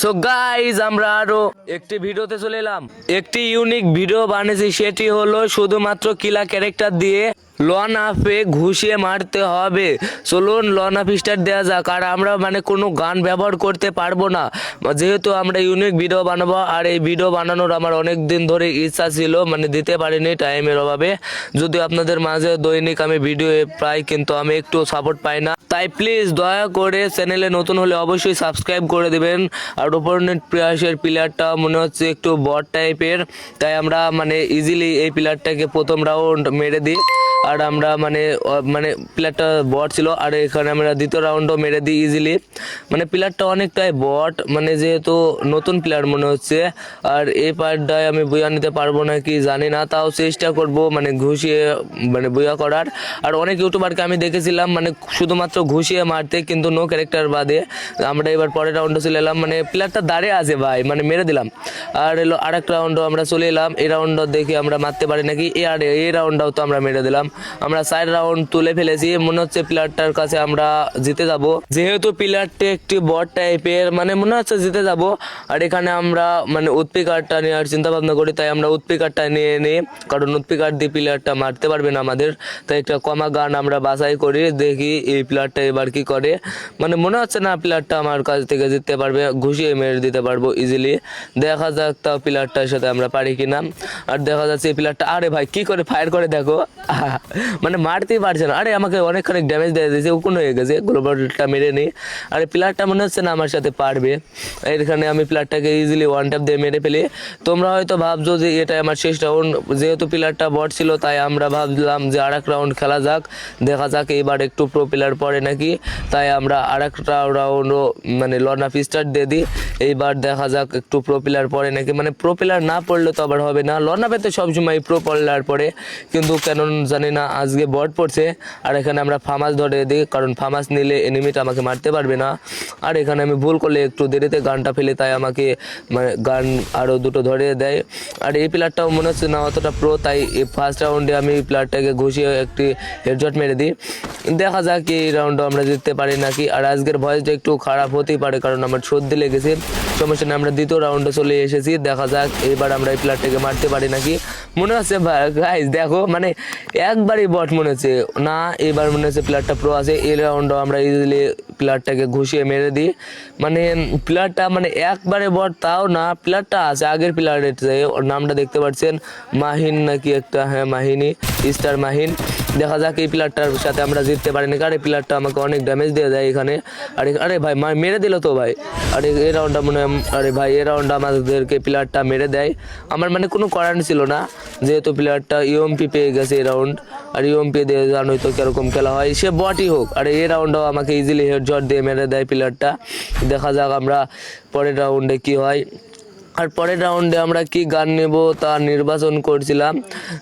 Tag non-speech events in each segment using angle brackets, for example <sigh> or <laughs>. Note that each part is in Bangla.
সো গাইজ আমরা আরও একটি ভিডিওতে চলে এলাম। একটি ইউনিক ভিডিও বানিয়েছি, সেটি হলো শুধুমাত্র কিলা ক্যারেক্টার দিয়ে লন আপে ঘুষিয়ে মারতে হবে। চলুন লন আপ স্টার্ট দেওয়া যাক, আর আমরা মানে কোনো গান ব্যবহার করতে পারব না। যেহেতু আমরা ইউনিক ভিডিও বানাবো, আর এই ভিডিও বানানোর আমার অনেক দিন ধরে ইচ্ছা ছিল মানে দিতে পারিনি টাইমের অভাবে। যদি আপনাদের মাঝে দৈনিক আমি ভিডিও প্রায় কিন্তু আমি একটু সাপোর্ট পাই না। তাই প্লিজ দয়া করে চ্যানেলে নতুন হলে অবশ্যই সাবস্ক্রাইব করে দেবেন। আর ওপরনেট প্লেয়ার্সের প্লেয়ারটা মনে হচ্ছে একটু বট টাইপের তাই আমরা মানে ইজিলি এই প্লেয়ারটাকে প্রথম রাউন্ড মেরে দিই। আর আমরা মানে মানে প্লেয়ারটা বট ছিল, আর এখানে আমরা দ্বিতীয় রাউন্ডও মেরে দিই ইজিলি মানে প্লেয়ারটা অনেকটাই বট মানে যেহেতু নতুন প্লেয়ার মনে হচ্ছে, আর এই পার্টটায় আমি বইয়া নিতে পারব না কি জানি না, তাও চেষ্টা করব মানে ঘুষিয়ে মানে বইয়া করার। আর অনেক ইউটিউবারকে আমি দেখেছিলাম মানে শুধুমাত্র ঘুষিয়ে মারতে, কিন্তু নো ক্যারেক্টার বাদে। আমরা এবার পরের রাউন্ডে চলে এলাম মানে প্লেয়ারটা দাঁড়িয়ে আছে ভাই মানে মেরে দিলাম। আর এলো আরেক রাউন্ডও আমরা চলে এলাম। এই রাউন্ডও দেখে আমরা মারতে পারি নাকি? এ আর এই রাউন্ডটাও তো আমরা মেরে দিলাম। আমরা সাইড রাউন্ড তুলে ফেলেছি। মনে হচ্ছে প্লেয়ারটার কাছে আমরা জিতে যাব। যেহেতু প্লেয়ারটি একটি বট টাইপের মানে মনে হচ্ছে জিতে যাব। আর এখানে আমরা মানে উৎপিকারটা নেওয়ার চিন্তা ভাবনা করি, তাই আমরা উৎপিকারটা নিয়ে নিই। কারণ উৎপিকার দিয়ে প্লেয়ারটা মারতে পারবে না আমাদের। তাই একটা কমা গান আমরা বাছাই করি, দেখি এই প্লেয়ারটা এবার কি করে। মানে মনে হচ্ছে না প্লেয়ারটা আমার কাছ থেকে জিততে পারবে। ঘুষিয়ে মেরে দিতে পারব ইজিলি দেখা যাক, তাও প্লেয়ারটার সাথে আমরা পারি কিনা। আর দেখা যাচ্ছে এই প্লেয়ারটা আরে ভাই, কি করে ফায়ার করে দেখো। <laughs> মানে মারতেই পারছে না। আরে, আমাকে ড্যামেজ দিয়ে দিয়েছে, উকুন হয়ে গেছে গ্লোবালটা মেরে নিই আরে প্লেয়ারটা মনে হচ্ছে না আমার সাথে পারবে। এখানে আমি প্লেয়ারটাকে ইজিলি ওয়ান ট্যাপ দিয়ে মেরে ফেলি। তোমরা হয়তো ভাবছ যে এটা আমার শেষ রাউন্ড যেহেতু প্লেয়ারটা বট ছিল, তাই আমরা ভাবলাম যে আর রাউন্ড খেলা যাক। দেখা যাক, এইবার একটু প্রো পিলার পড়ে নাকি। তাই আমরা আর একটা রাউন্ডও মানে লন আপ স্টার্ট দিয়ে দিই। এইবার দেখা যাক, একটু প্রো পিলার পড়ে নাকি? মানে প্রো প্লেয়ার না পড়লে তো আবার হবে না। আপে তো সবসময় প্রো প্লেয়ার পড়ে। কিন্তু কেন জানি না, আজকে বট পড়ছে। আর এখানে আমরা ফামাস ধরে দিই, কারণ ফামাস নিলে এনিমিটা আমাকে মারতে পারবে না। আর এখানে আমি ভুল করলে একটু দেরিতে গানটা ফেলে, তাই আমাকে মানে গান আরও দুটো ধরে দেয়। আর এই প্লেয়ারটাও মনে হচ্ছে না অতটা প্রো তাই এই ফার্স্ট রাউন্ডে আমি প্লেয়ারটাকে ঘুষিয়ে একটি হেডশট মেরে দিই। দেখা যাক এই রাউন্ডও আমরা জিততে পারি নাকি। আর আজকের ভয়েসটা একটু খারাপ হতেই পারে, কারণ আমার সর্দি লেগেছে। সমস্যা আমরা দ্বিতীয় রাউন্ডে চলে এসেছি। দেখা যাক, এবার আমরা এই প্লেয়ারটাকে মারতে পারি নাকি। মনে হচ্ছে গাইজ দেখো মানে একবারই বট মনে হচ্ছে। না, এবার মনে হচ্ছে প্লেয়ারটা প্রো আছে। এই রাউন্ডও আমরা ইজিলি প্লেয়ারটাকে ঘুষিয়ে মেরে দিই। মানে প্লেয়ারটা মানে একবারে বট তাও না প্লেয়ারটা আছে, আগের প্লেয়ারের নামটা দেখতে পাচ্ছেন, মাহিন নাকি একটা হ্যাঁ মাহিনী স্টার মাহিন। দেখা যাক এই প্লেয়ারটার সাথে আমরা জিততে পারিনি কারণ এই প্লেয়ারটা আমাকে অনেক ড্যামেজ দিয়ে দেয় এখানে। আরে আরে ভাই মেরে দিল তো ভাই। আরে, এই রাউন্ডটা মনে আরে ভাই, এই রাউন্ডটা আমাদেরকে প্লেয়ারটা মেরে দেয়। আমার মানে কোনো করার ছিল না, যেহেতু প্লেয়ারটা ইউএমপি পেয়ে গেছে এই রাউন্ড আর ইউএমপি দিয়ে জানোই তো কীরকম খেলা হয়। সে বটই হোক, আর এই রাউন্ডও আমাকে ইজিলি হেড হেডশট দিয়ে মেরে দেয় প্লেয়ারটা দেখা যাক আমরা পরের রাউন্ডে কি হয়। আর পরের রাউন্ডে আমরা কি গান নেব তা নির্বাচন করছিলাম।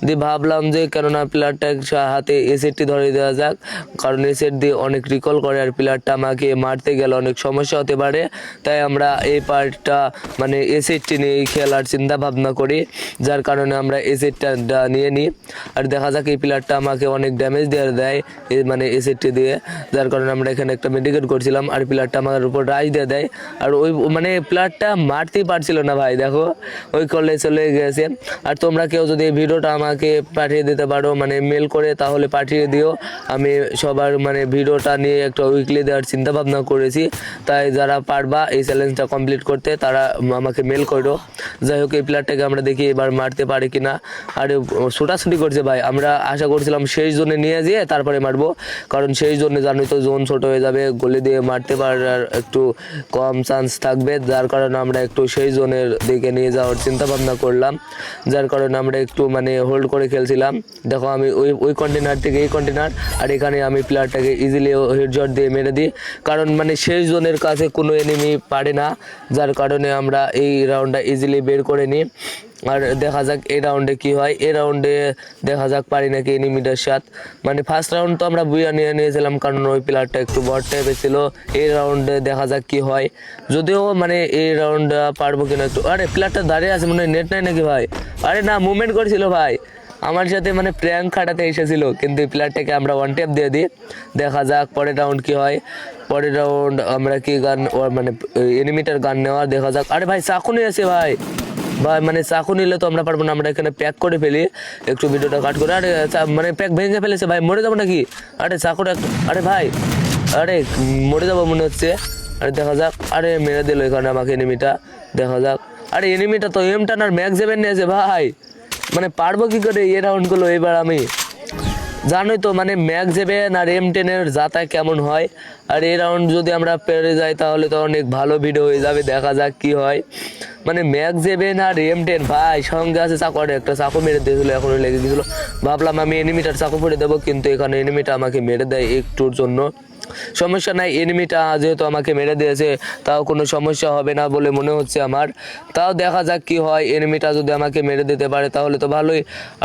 দিয়ে ভাবলাম যে কেননা প্লেয়ারটা হাতে এসেটটি ধরে দেওয়া যাক, কারণ এসেট দিয়ে অনেক রিকল করে আর প্লেয়ারটা আমাকে মারতে গেলে অনেক সমস্যা হতে পারে। তাই আমরা এই পার্টটা মানে এসেটটি নিয়ে খেলার চিন্তা ভাবনা করি, যার কারণে আমরা এসেটটা নিয়ে নিই। আর দেখা যাক এই প্লেয়ারটা আমাকে অনেক ড্যামেজ দিয়ে দেয় মানে এসেটটি দিয়ে। যার কারণে আমরা এখানে একটা মেডিকেট করছিলাম, আর প্লেয়ারটা আমাদের উপর রাইজ দিয়ে দেয়। আর ওই মানে প্লেয়ারটা মারতেই পারছিল না ভাই, দেখো, ওই কলে চলে গেছে। আর তোমরা কেউ যদি ভিডিওটা আমাকে পাঠিয়ে দিতে পারো মানে মেল করে, তাহলে পাঠিয়ে দিও। আমি সবার মানে ভিডিওটা নিয়ে একটা উইকলি দেওয়ার চিন্তা ভাবনা করেছি। তাই যারা পারবা এই চ্যালেঞ্জটা কমপ্লিট করতে, তারা আমাকে মেল করো। যাই হোক, এই প্লেয়ারটাকে আমরা দেখি এবার মারতে পারি কিনা। আর, ছোটাছুটি করছে ভাই। আমরা আশা করছিলাম সেই জোনে নিয়ে যেয়ে তারপরে মারবো। কারণ সেই জন্য জানোই তো জোন ছোট হয়ে যাবে। গলি দিয়ে মারতে পারার একটু কম চান্স থাকবে। যার কারণে আমরা একটু সেই জোনের দিকে নিয়ে যাওয়ার চিন্তা ভাবনা করলাম, যার কারণে আমরা একটু মানে হোল্ড করে খেলছিলাম। দেখো আমি ওই ওই কন্টেনার থেকে এই কন্টেনার আর এখানে আমি প্লেয়ারটাকে ইজিলি হেডজট দিয়ে মেরে দিই। কারণ মানে শেষ জনের কাছে কোনো এনিমি পারে না, যার কারণে আমরা এই রাউন্ডটা ইজিলি বের করে নিই। আর দেখা যাক এই রাউন্ডে কি হয়। এই রাউন্ডে দেখা যাক পারি নাকি এনিমিটার সাথ মানে ফার্স্ট রাউন্ড তো আমরা বুয়া নিয়ে নিয়েছিলাম কারণ ওই প্লেয়ারটা একটু বট টাইপের ছিল। এই রাউন্ডে দেখা যাক কি হয়। যদিও মানে এই রাউন্ড পারব কিনা একটু আরে প্লেয়ারটা দাঁড়িয়ে আছে, মনে নেট নাই নাকি ভাই? আরে না মুভমেন্ট করছিল ভাই। আমার সাথে মানে প্র্যাঙ্ক খাটাতে এসেছিল, কিন্তু এই প্লেয়ারটাকে আমরা ওয়ান ট্যাপ দিয়ে দিই। দেখা যাক পরের রাউন্ড কি হয়। পরের রাউন্ড আমরা কি গান মানে এনিমিটার গান নেওয়া দেখা যাক। আরে ভাই চাকু এসে ভাই। ভাই মানে চাকু নিলে তো আমরা পারব না, আমরা এখানে প্যাক করে ফেলি। একটু ভিডিওটা কাট করে। আরে মানে প্যাক ভেঙে ফেলেছে ভাই, মরে যাব নাকি? আরে, চাকুটা আরে ভাই, আরে, মরে যাব মনে হচ্ছে। আরে, দেখা যাক। আরে, মেরে দিল এখানে আমাকে এনিমিটা দেখা যাক। আরে এনিমিটা তো এম টানার ম্যাক্স সেভেন নিয়েছে ভাই। মানে পারব কি করে এ রাউন্ডগুলো এবার আমি। জানোই তো মানে ম্যাক সেভেন আর এম টেনের যাতায় কেমন হয়। আর এই রাউন্ড যদি আমরা পেরে যাই তাহলে তো অনেক ভালো ভিডিও হয়ে যাবে, দেখা যাক কি হয়। মানে ম্যাক সেভেন আর এম টেন, ভাই, সঙ্গে আছে চাকু, আরে একটা চাকু মেরে দিয়েছিল এখনও লেগে গেছিল। ভাবলাম আমি এনিমিটার চাকু পড়ে দেবো, কিন্তু এখানে এনিমিটা আমাকে মেরে দেয় একটুর জন্য। সমস্যা নাই এনিমিটা যেহেতু আমাকে মেরে দিয়েছে, তাও কোনো সমস্যা হবে না বলে মনে হচ্ছে আমার। তাও দেখা যাক কি হয় এনিমিটা যদি আমাকে মেরে দিতে পারে তাহলে তো ভালোই।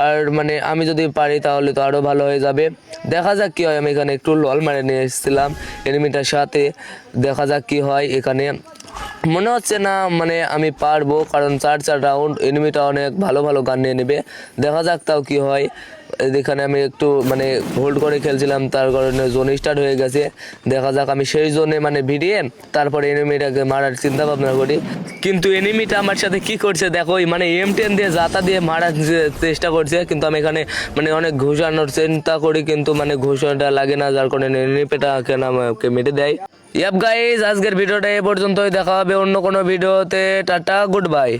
আর মানে আমি যদি পারি তাহলে তো আরও ভালো হয়ে যাবে। দেখা যাক কি হয়, আমি এখানে একটু লল মারে নিয়ে এসেছিলাম এনিমিটার সাথে। দেখা যাক কি হয় এখানে। মনে হচ্ছে না মানে আমি পারব, কারণ চার চার রাউন্ড এনিমিটা অনেক ভালো ভালো গান নিয়ে নেবে। দেখা যাক তাও কি হয়। এখানে আমি একটু মানে হোল্ড করে খেলছিলাম, তার কারণে জোন স্টার্ট হয়ে গেছে। দেখা যাক আমি সেই জোনে মানে ভিডিয়ে তারপরে এনিমিটাকে মারার চিন্তা ভাবনা করি। কিন্তু এনিমিটা আমার সাথে কি করছে, দেখো মানে এম টেন দিয়ে জাতা দিয়ে মারার চেষ্টা করছে, কিন্তু আমি এখানে মানে অনেক ঘুষানোর চিন্তা করি, কিন্তু মানে ঘুষানোটা লাগে না, যার কারণে এনিমিটা কেন আমাকে মেরে দেয়। ইয়াপ গাইজ আজকের ভিডিওটা এ পর্যন্তই, দেখা হবে অন্য কোনো ভিডিওতে, টাটা গুড বাই